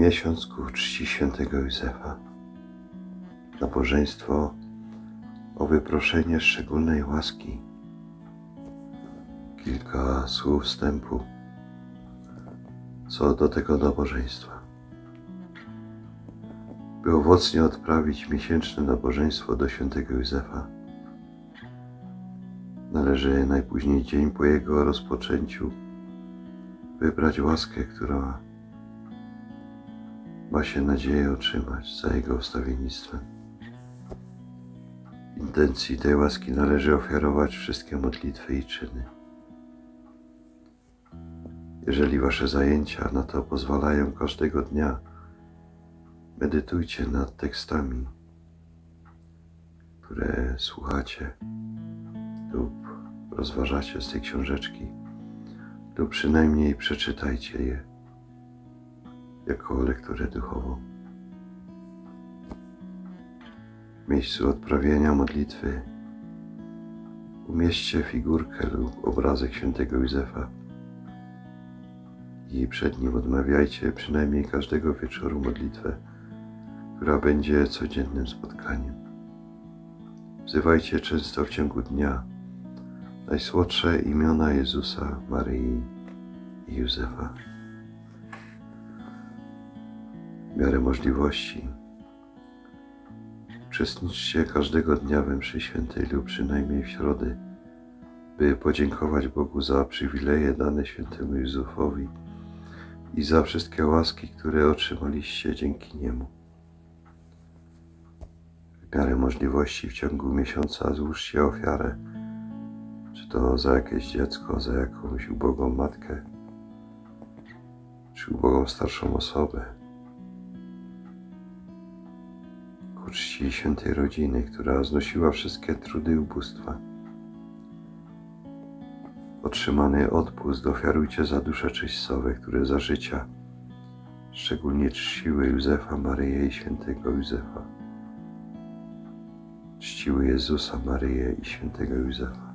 Miesiąc ku czci świętego Józefa. Nabożeństwo o wyproszenie szczególnej łaski. Kilka słów wstępu co do tego nabożeństwa. By owocnie odprawić miesięczne nabożeństwo do świętego Józefa, należy najpóźniej dzień po jego rozpoczęciu wybrać łaskę, która ma się nadzieję otrzymać za jego wstawiennictwem. Intencji tej łaski należy ofiarować wszystkie modlitwy i czyny. Jeżeli wasze zajęcia na to pozwalają każdego dnia, medytujcie nad tekstami, które słuchacie lub rozważacie z tej książeczki, lub przynajmniej przeczytajcie je jako lekturę duchową. W miejscu odprawiania modlitwy umieśćcie figurkę lub obrazek świętego Józefa i przed nim odmawiajcie przynajmniej każdego wieczoru modlitwę, która będzie codziennym spotkaniem. Wzywajcie często w ciągu dnia najsłodsze imiona Jezusa, Maryi i Józefa. Miarę możliwości uczestniczcie każdego dnia we mszy świętej lub przynajmniej w środę, by podziękować Bogu za przywileje dane świętemu Józefowi i za wszystkie łaski, które otrzymaliście dzięki niemu. W miarę możliwości w ciągu miesiąca złóżcie ofiarę, czy to za jakieś dziecko, za jakąś ubogą matkę, czy ubogą starszą osobę. Czci świętej rodziny, która znosiła wszystkie trudy ubóstwa. Otrzymany odpust ofiarujcie za dusze czyścowe, które za życia szczególnie czciły Józefa, Maryję i świętego Józefa. Czciły Jezusa, Maryję i świętego Józefa.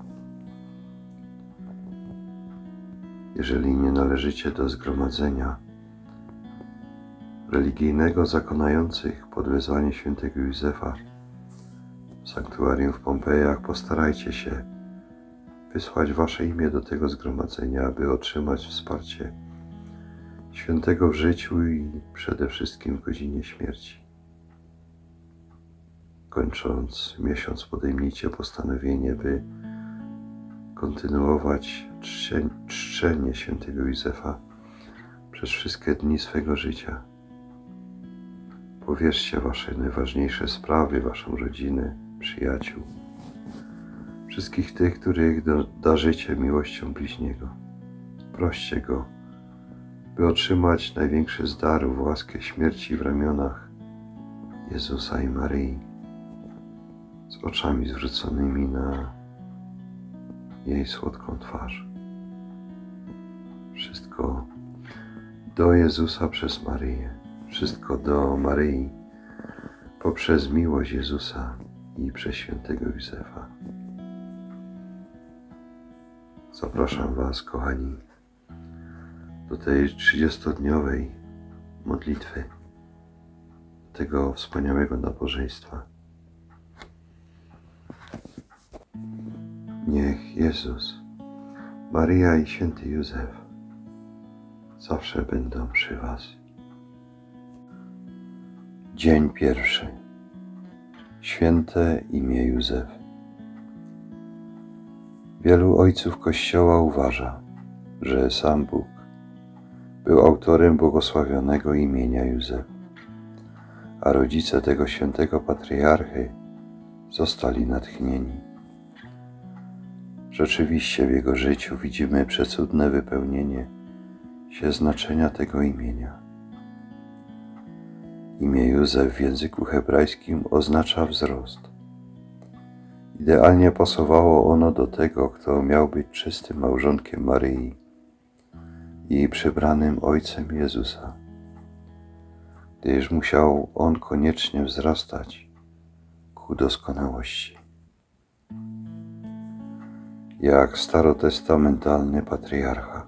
Jeżeli nie należycie do zgromadzenia religijnego zakonających pod wezwanie świętego Józefa w sanktuarium w Pompejach, postarajcie się wysłać wasze imię do tego zgromadzenia, aby otrzymać wsparcie świętego w życiu i przede wszystkim w godzinie śmierci. Kończąc miesiąc, podejmijcie postanowienie, by kontynuować czczenie, czczenie świętego Józefa przez wszystkie dni swego życia. Powierzcie wasze najważniejsze sprawy, waszą rodzinę, przyjaciół, wszystkich tych, których darzycie miłością bliźniego. Proście go, by otrzymać największy z darów, łaskę śmierci w ramionach Jezusa i Maryi, z oczami zwróconymi na jej słodką twarz. Wszystko do Jezusa przez Maryję, wszystko do Maryi poprzez miłość Jezusa i przez świętego Józefa. Zapraszam Was, kochani, do tej 30-dniowej modlitwy, tego wspaniałego nabożeństwa. Niech Jezus, Maryja i święty Józef zawsze będą przy Was. Dzień pierwszy. Święte imię Józef. Wielu ojców Kościoła uważa, że sam Bóg był autorem błogosławionego imienia Józef, a rodzice tego świętego patriarchy zostali natchnieni. Rzeczywiście w jego życiu widzimy przecudne wypełnienie się znaczenia tego imienia. Imię Józef w języku hebrajskim oznacza wzrost. Idealnie pasowało ono do tego, kto miał być czystym małżonkiem Maryi i przybranym ojcem Jezusa, gdyż musiał on koniecznie wzrastać ku doskonałości. Jak starotestamentalny patriarcha,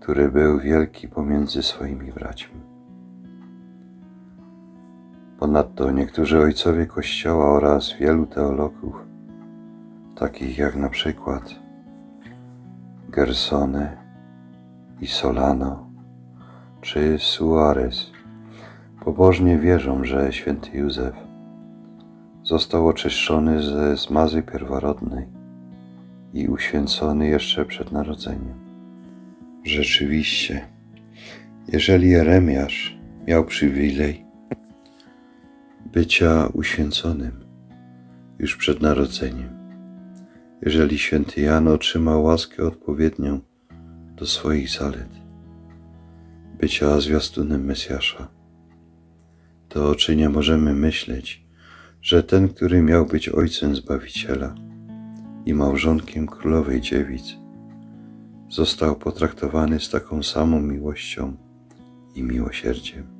który był wielki pomiędzy swoimi braćmi. Ponadto niektórzy ojcowie Kościoła oraz wielu teologów, takich jak na przykład Gersone i Solano czy Suarez, pobożnie wierzą, że święty Józef został oczyszczony ze zmazy pierworodnej i uświęcony jeszcze przed narodzeniem. Rzeczywiście, jeżeli Jeremiasz miał przywilej bycia uświęconym już przed narodzeniem, jeżeli święty Jan otrzymał łaskę odpowiednią do swoich zalet, bycia zwiastunem Mesjasza, to czy nie możemy myśleć, że ten, który miał być ojcem Zbawiciela i małżonkiem królowej dziewic, został potraktowany z taką samą miłością i miłosierdziem.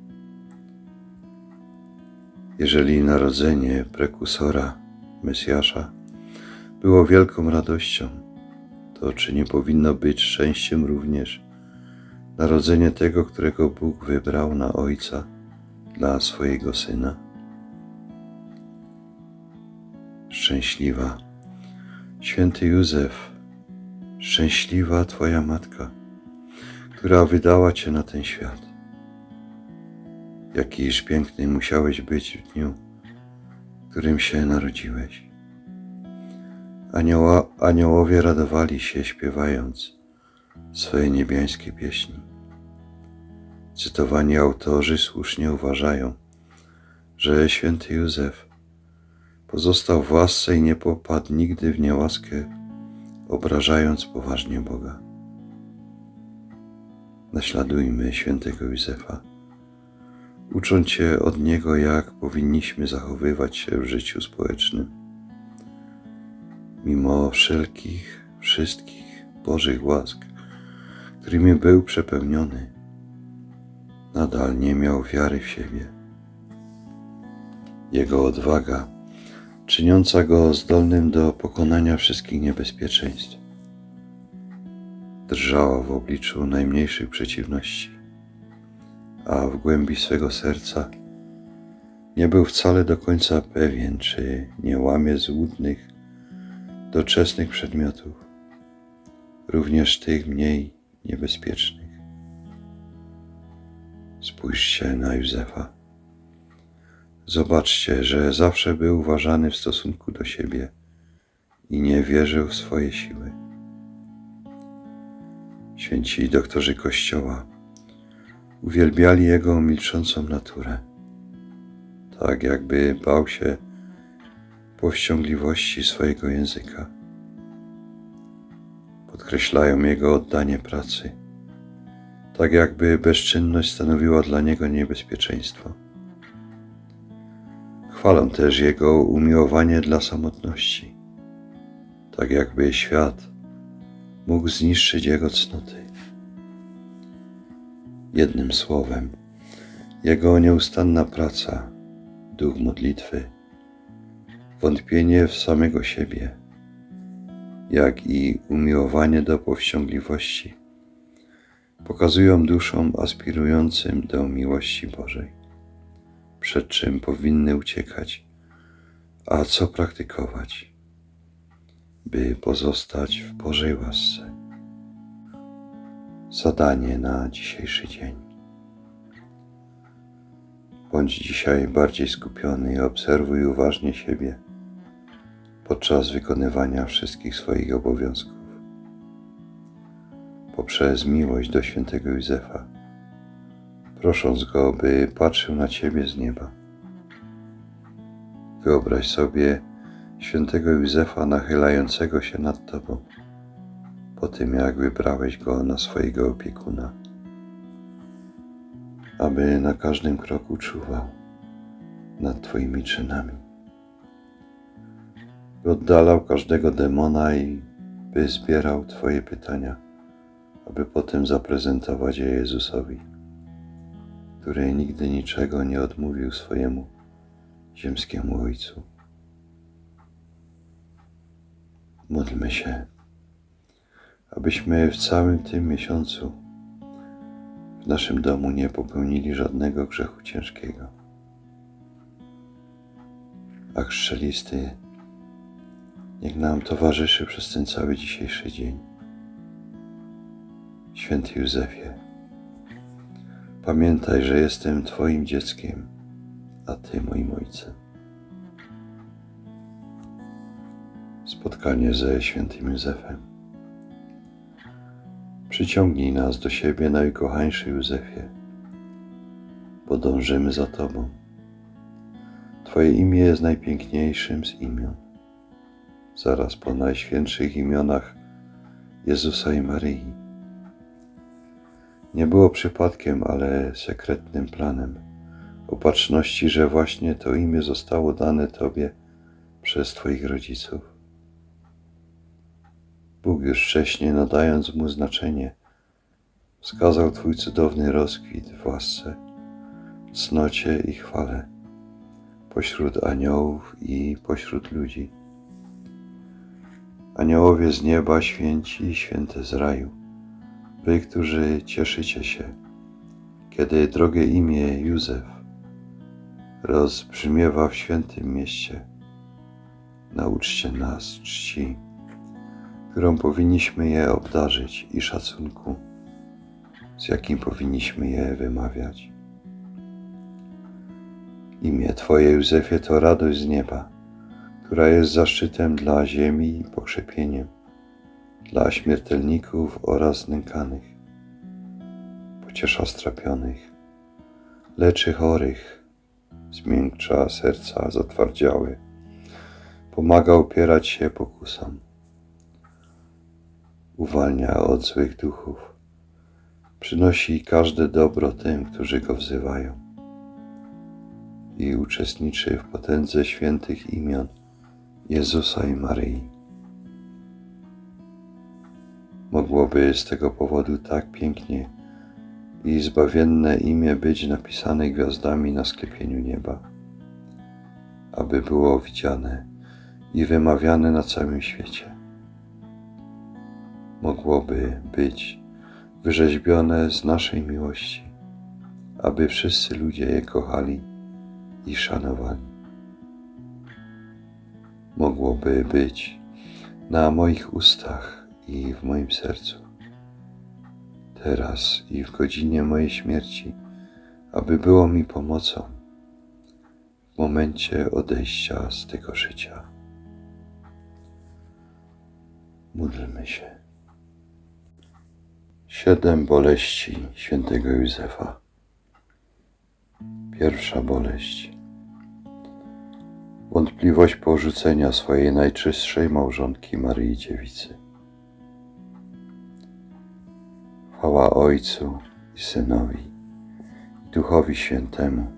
Jeżeli narodzenie prekursora Mesjasza było wielką radością, to czy nie powinno być szczęściem również narodzenie tego, którego Bóg wybrał na Ojca dla swojego Syna? Szczęśliwa, święty Józef, szczęśliwa Twoja Matka, która wydała Cię na ten świat. Jakiż piękny musiałeś być w dniu, w którym się narodziłeś. Anioła, aniołowie radowali się śpiewając swoje niebiańskie pieśni. Cytowani autorzy słusznie uważają, że święty Józef pozostał w łasce i nie popadł nigdy w niełaskę, obrażając poważnie Boga. Naśladujmy świętego Józefa, ucząc się od niego, jak powinniśmy zachowywać się w życiu społecznym. Mimo wszelkich, wszystkich Bożych łask, którymi był przepełniony, nadal nie miał wiary w siebie. Jego odwaga, czyniąca go zdolnym do pokonania wszystkich niebezpieczeństw, drżała w obliczu najmniejszych przeciwności, a w głębi swego serca nie był wcale do końca pewien, czy nie łamie złudnych, doczesnych przedmiotów, również tych mniej niebezpiecznych. Spójrzcie na Józefa. Zobaczcie, że zawsze był uważany w stosunku do siebie i nie wierzył w swoje siły. Święci doktorzy Kościoła uwielbiali jego milczącą naturę, tak jakby bał się powściągliwości swojego języka. Podkreślają jego oddanie pracy, tak jakby bezczynność stanowiła dla niego niebezpieczeństwo. Chwalą też jego umiłowanie dla samotności, tak jakby świat mógł zniszczyć jego cnoty. Jednym słowem, jego nieustanna praca, duch modlitwy, wątpienie w samego siebie, jak i umiłowanie do powściągliwości. Pokazują duszom aspirującym do miłości Bożej, przed czym powinny uciekać, a co praktykować, by pozostać w Bożej łasce. Zadanie na dzisiejszy dzień. Bądź dzisiaj bardziej skupiony i obserwuj uważnie siebie podczas wykonywania wszystkich swoich obowiązków. Poprzez miłość do świętego Józefa, prosząc go, by patrzył na ciebie z nieba. Wyobraź sobie świętego Józefa nachylającego się nad tobą, po tym jak wybrałeś go na swojego opiekuna, aby na każdym kroku czuwał nad twoimi czynami. By oddalał każdego demona i by zbierał Twoje pytania, aby potem zaprezentować je Jezusowi, który nigdy niczego nie odmówił swojemu ziemskiemu Ojcu. Módlmy się, abyśmy w całym tym miesiącu w naszym domu nie popełnili żadnego grzechu ciężkiego akt strzelisty niech nam towarzyszy przez ten cały dzisiejszy dzień. Święty Józefie, pamiętaj, że jestem Twoim dzieckiem, a Ty moim ojcem. Spotkanie ze świętym Józefem. Przyciągnij nas do siebie, najkochańszy Józefie. Podążymy za Tobą. Twoje imię jest najpiękniejszym z imion. Zaraz po najświętszych imionach Jezusa i Maryi. Nie było przypadkiem, ale sekretnym planem opatrzności, że właśnie to imię zostało dane Tobie przez Twoich rodziców. Bóg już wcześniej, nadając mu znaczenie, wskazał Twój cudowny rozkwit w łasce, cnocie i chwale pośród aniołów i pośród ludzi. Aniołowie z nieba, święci i święte z raju, wy, którzy cieszycie się, kiedy drogie imię Józef rozbrzmiewa w świętym mieście. Nauczcie nas czci, którą powinniśmy je obdarzyć i szacunku, z jakim powinniśmy je wymawiać. Imię Twoje, Józefie, to radość z nieba, która jest zaszczytem dla ziemi i pokrzepieniem, dla śmiertelników oraz nękanych. Pociesza strapionych, leczy chorych, zmiękcza serca zatwardziałe, pomaga upierać się pokusom, uwalnia od złych duchów, przynosi każde dobro tym, którzy go wzywają i uczestniczy w potędze świętych imion Jezusa i Maryi. Mogłoby z tego powodu tak pięknie i zbawienne imię być napisane gwiazdami na sklepieniu nieba, aby było widziane i wymawiane na całym świecie. Mogłoby być wyrzeźbione z naszej miłości, aby wszyscy ludzie je kochali i szanowali. Mogłoby być na moich ustach i w moim sercu, teraz i w godzinie mojej śmierci, aby było mi pomocą w momencie odejścia z tego życia. Módlmy się. Siedem boleści świętego Józefa. Pierwsza boleść wątpliwość porzucenia swojej najczystszej małżonki Maryi Dziewicy. Chwała Ojcu i Synowi i Duchowi Świętemu,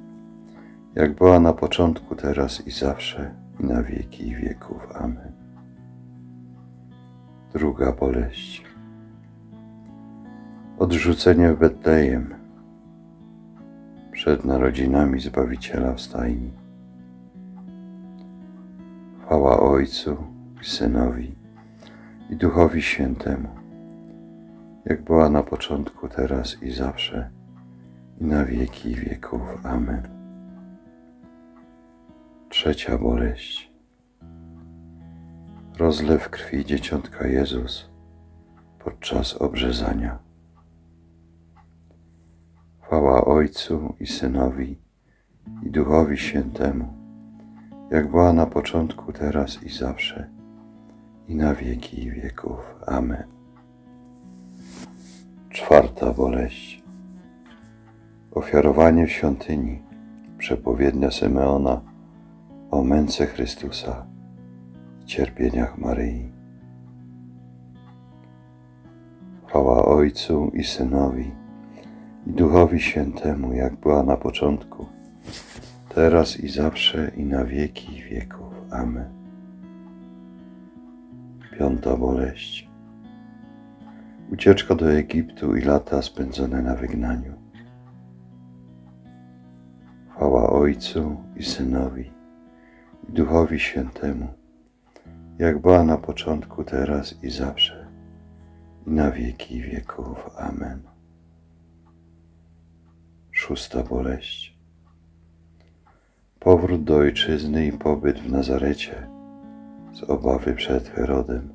jak była na początku, teraz i zawsze, i na wieki wieków. Amen. Druga boleść. Odrzucenie w Betlejem przed narodzinami Zbawiciela w stajni. Chwała Ojcu i Synowi i Duchowi Świętemu, jak była na początku, teraz i zawsze, i na wieki wieków. Amen. Trzecia boleść. Rozlew krwi dzieciątka Jezus podczas obrzezania. Chwała Ojcu i Synowi i Duchowi Świętemu jak była na początku, teraz i zawsze, i na wieki wieków. Amen. Czwarta boleść. Ofiarowanie w świątyni, przepowiednia Symeona o męce Chrystusa i cierpieniach Maryi. Chwała Ojcu i Synowi i Duchowi Świętemu, jak była na początku, teraz i zawsze i na wieki wieków. Amen. Piąta boleść. Ucieczka do Egiptu i lata spędzone na wygnaniu. Chwała Ojcu i Synowi i Duchowi Świętemu, jak była na początku, teraz i zawsze, i na wieki wieków. Amen. Szósta boleść Powrót do ojczyzny i pobyt w Nazarecie z obawy przed Herodem,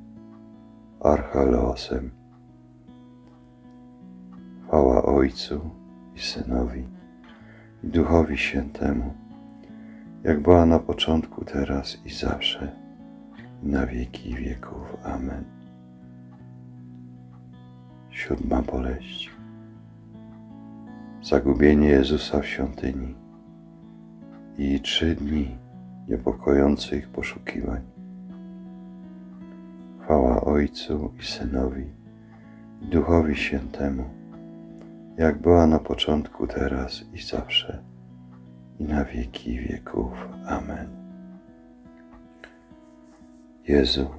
Archelaosem. Chwała Ojcu i Synowi i Duchowi Świętemu, jak była na początku, teraz i zawsze, na wieki wieków. Amen. Siódma boleść. Zagubienie Jezusa w świątyni i trzy dni niepokojących poszukiwań. Chwała Ojcu i Synowi i Duchowi Świętemu, jak była na początku, teraz i zawsze, i na wieki wieków. Amen. Jezu,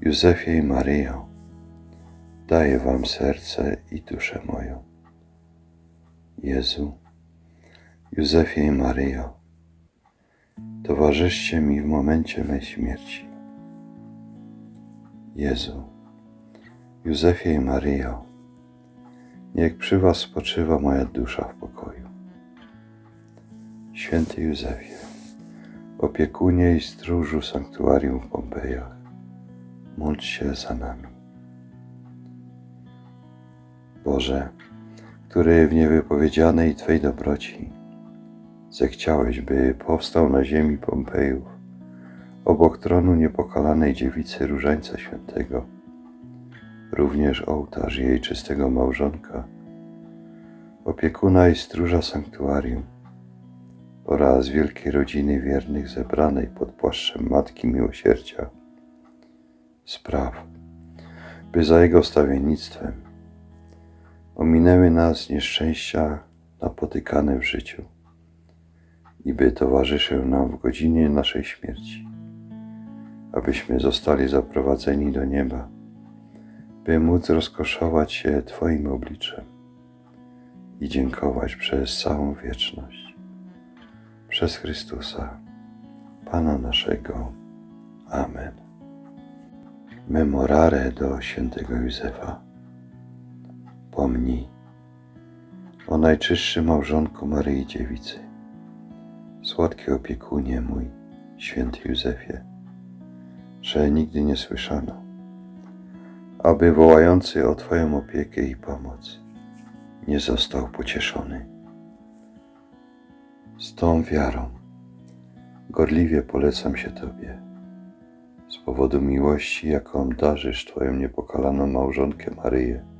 Józefie i Maryjo, daję Wam serce i duszę moją. Jezu, Józefie i Maryjo, towarzyszcie mi w momencie mej śmierci. Jezu, Józefie i Maryjo, niech przy Was spoczywa moja dusza w pokoju. Święty Józefie, opiekunie i stróżu sanktuarium w Pompejach, módl się za nami. Boże, który w niewypowiedzianej Twej dobroci zechciałeś, by powstał na ziemi Pompejów, obok tronu niepokalanej dziewicy Różańca Świętego, również ołtarz jej czystego małżonka, opiekuna i stróża sanktuarium oraz wielkiej rodziny wiernych zebranej pod płaszczem Matki Miłosierdzia. Spraw, by za Jego stawiennictwem ominęły nas nieszczęścia napotykane w życiu i by towarzyszył nam w godzinie naszej śmierci, abyśmy zostali zaprowadzeni do nieba, by móc rozkoszować się Twoim obliczem i dziękować przez całą wieczność. Przez Chrystusa, Pana naszego. Amen. Memorare do świętego Józefa. Pomnij o najczystszym małżonku Maryi Dziewicy, słodki opiekunie mój, święty Józefie, że nigdy nie słyszano, aby wołający o Twoją opiekę i pomoc nie został pocieszony. Z tą wiarą gorliwie polecam się Tobie, z powodu miłości, jaką darzysz Twoją niepokalaną małżonkę Maryję,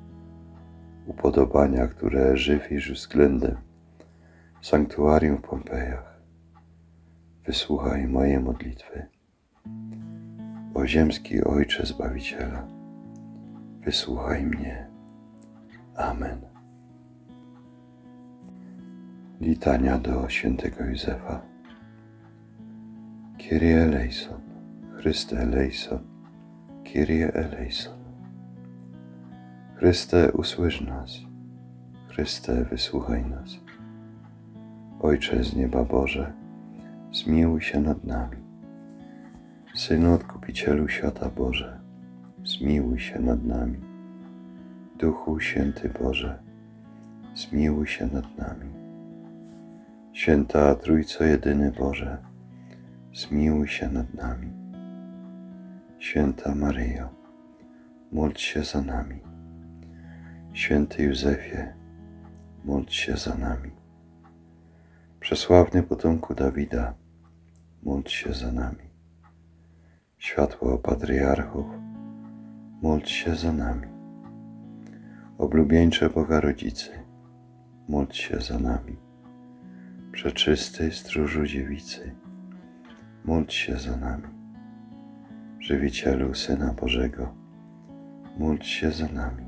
upodobania, które żywisz względem sanktuarium w Pompejach. Wysłuchaj moje modlitwy. O ziemski Ojcze Zbawiciela, wysłuchaj mnie. Amen. Litania do świętego Józefa. Kyrie eleison, Chryste eleison, Kyrie eleison. Chryste, usłysz nas. Chryste, wysłuchaj nas. Ojcze z nieba Boże, zmiłuj się nad nami. Synu Odkupicielu świata Boże, zmiłuj się nad nami. Duchu Święty Boże, zmiłuj się nad nami. Święta Trójco Jedyny Boże, zmiłuj się nad nami. Święta Maryjo, módl się za nami. Święty Józefie, módl się za nami. Przesławny potomku Dawida, módl się za nami. Światło patriarchów, módl się za nami. Oblubieńcze Boga Rodzicy, módl się za nami. Przeczysty stróżu dziewicy, módl się za nami. Żywicielu Syna Bożego, módl się za nami.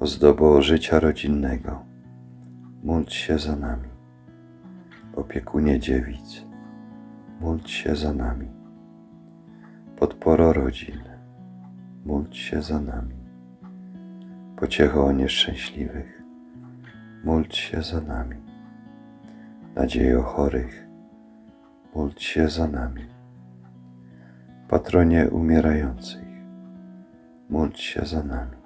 Ozdobo życia rodzinnego, módl się za nami. Opiekunie dziewic, módl się za nami. Podporo rodzin, módl się za nami. Pociecho nieszczęśliwych, módl się za nami. Nadziejo chorych, módl się za nami. Patronie umierających, módl się za nami.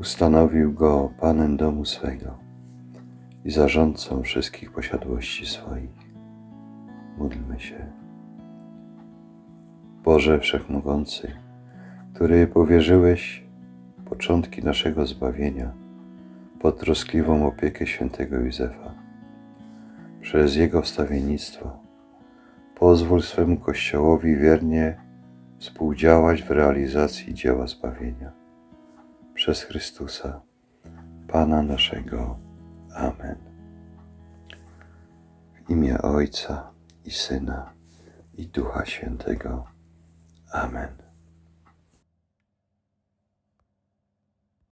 Ustanowił go Panem domu swego i zarządcą wszystkich posiadłości swoich. Módlmy się. Boże Wszechmogący, który powierzyłeś początki naszego zbawienia pod troskliwą opiekę świętego Józefa, przez jego wstawiennictwo, pozwól swemu Kościołowi wiernie współdziałać w realizacji dzieła zbawienia. Przez Chrystusa, Pana naszego. Amen. W imię Ojca i Syna i Ducha Świętego. Amen.